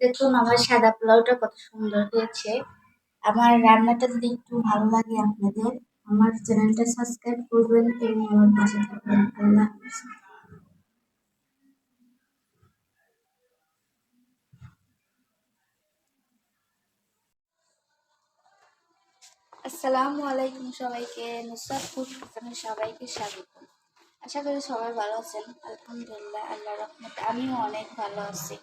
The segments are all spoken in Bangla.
দেখুন, আমার সাদা পোলাওটা কত সুন্দর হয়েছে। আমার রান্নাটা যদি একটু ভালো লাগে আপনাদের, আমার চ্যানেলটা সাবস্ক্রাইব করবেন এবং আমার পাশে থাকবেন। আল্লাহ। আসসালামু আলাইকুম সবাইকে, নুসরাত ফুড কিচেনে সবাইকে স্বাগত আশা করি সবাই ভালো আছেন, আলহামদুলিল্লাহ আল্লাহ রহমত আমিও অনেক ভালো আছি।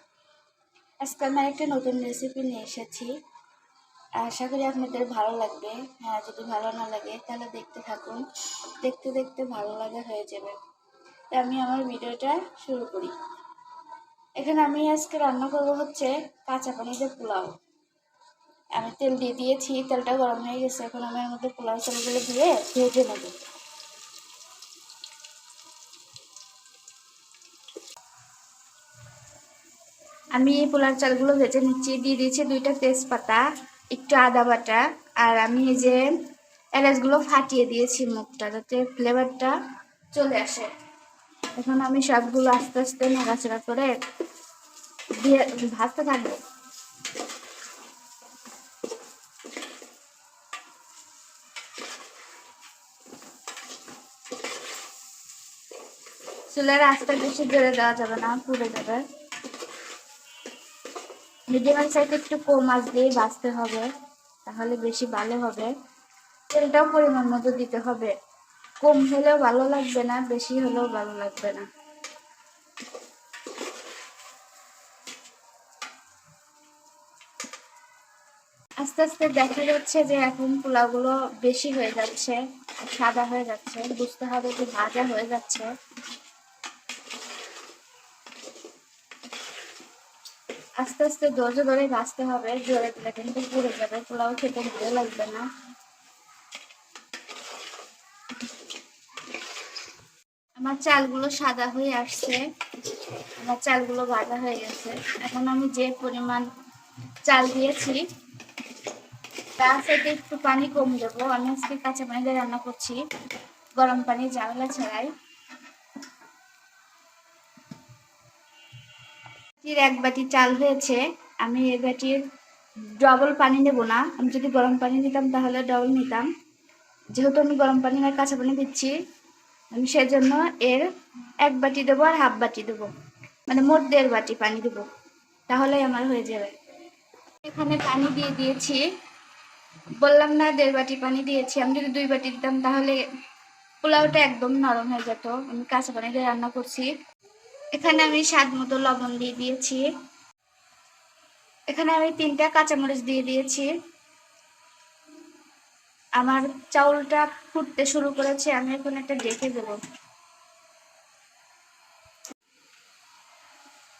আজকে আমি একটা নতুন রেসিপি নিয়ে এসেছি। আশা করি আপনাদের ভালো লাগবে। হ্যাঁ যদি ভালো না লাগে, তাহলে দেখতে থাকুন। দেখতে দেখতে ভালো লাগা হয়ে যাবে। আমি আমার ভিডিওটা শুরু করি। এখানে আমি আজকে রান্না করব হচ্ছে কাঁচা পানিতে পোলাও। আমি তেল দিয়ে দিয়েছি, তেলটা গরম হয়ে গেছে। এখন আমি এর মধ্যে পোলাও চালগুলো দিয়ে ভেজে নেব। আমি এই পোলার চালগুলো ভেজে নিচ্ছি। দিয়ে দিয়েছি দুইটা তেজপাতা, একটু আদা বাটা, আর আমি এই যে এলাচগুলো ফাটিয়ে দিয়েছি মুখটা যাতে ফ্লেভারটা চলে আসে। এখন আমি সবগুলো আস্তে আস্তে নাড়াচাড়া করে দিয়ে ভাজতে থাকব। চুলের আস্তে বেশি জোরে দেওয়া যাবে না, পুড়ে যাবে। মিডিয়াম সাইড একটু কম আঁচ দিয়ে বাঁচতে হবে, তাহলে বেশি ভালো হবে। তেলটাও পরিমাণ মতো দিতে হবে। কম হলেও ভালো লাগবে না, বেশি হলেও ভালো লাগবে না। আস্তে আস্তে দেখা যাচ্ছে যে এখন পোলাওগুলো বেশি হয়ে যাচ্ছে, সাদা হয়ে যাচ্ছে, বুঝতে হবে যে ভাজা হয়ে যাচ্ছে। আস্তে আস্তে ধৈর্য ধরে ভাজতে হবে, জোরে দিলে কিন্তু পুড়ে যাবে, পোলাও খেতে ভালো লাগবে না। আমার চালগুলো সাদা হয়ে আসছে, আমার চালগুলো ভাজা হয়ে গেছে। এখন আমি যে পরিমাণ চাল দিয়েছি তার সাথে একটু পানি কম দেবো। আমি আজকে কাঁচা পানি দিয়ে রান্না করছি, গরম পানি ঝামেলা ছাড়াই। বাটির এক বাটি চাল হয়েছে, আমি এই বাটির ডবল পানি নেব না। আমি যদি গরম পানি নিতাম তাহলে ডবল নিতাম। যেহেতু আমি গরম পানি আর কাঁচা পানি দিচ্ছি, আমি সেজন্য এর এক বাটি দেবো আর হাফ বাটি দেবো। মানে মোট দেড় বাটি পানি দেবো। তাহলেই আমার হয়ে যাবে। এখানে পানি দিয়ে দিয়েছি। বললাম না দেড় বাটি পানি দিয়েছি। আমি যদি দুই বাটি দিতাম তাহলে পোলাওটা একদম নরম হয়ে যেত। আমি কাঁচা পানি দিয়ে রান্না করছি। এখানে আমি স্বাদ মতো লবণ দিয়ে দিয়েছি। এখানে আমি তিনটা কাঁচামরিচ দিয়ে দিয়েছি। আমার চাউলটা ফুটতে শুরু করেছে, আমি এখন একটা ডেকে দেব।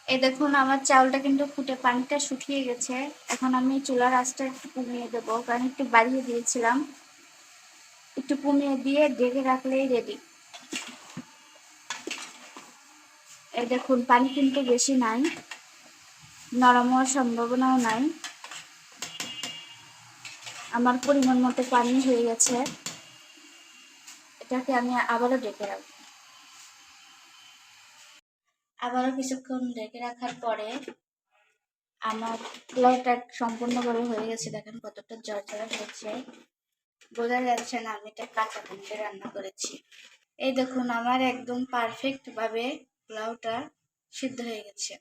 এ দেখুন, আমার চাউলটা কিন্তু ফুটে, পানিটা শুকিয়ে গেছে। এখন আমি চুলার আঁচটা একটু কমিয়ে দেবো, কারণ একটু বাড়িয়ে দিয়েছিলাম। একটু কমিয়ে দিয়ে ডেকে রাখলেই রেডি এই দেখুন, পানি কিন্তু বেশি নাই, নরম হওয়ার সম্ভাবনাও নাই। আমার পরিমাণ মতো পানি হয়ে গেছে। এটাকে আমি আবারও ডেকে রাখব। আবারও কিছুক্ষণ ডেকে রাখার পরে আমার পোলাওটা সম্পূর্ণভাবে হয়ে গেছে। দেখেন কতটা জর্জরা হয়েছে বোঝা যাচ্ছে না আমি এটা কাঁচা পানিতে রান্না করেছি। এই দেখুন, আমার একদম পারফেক্ট পোলাওটা সিদ্ধ হয়ে গেছে।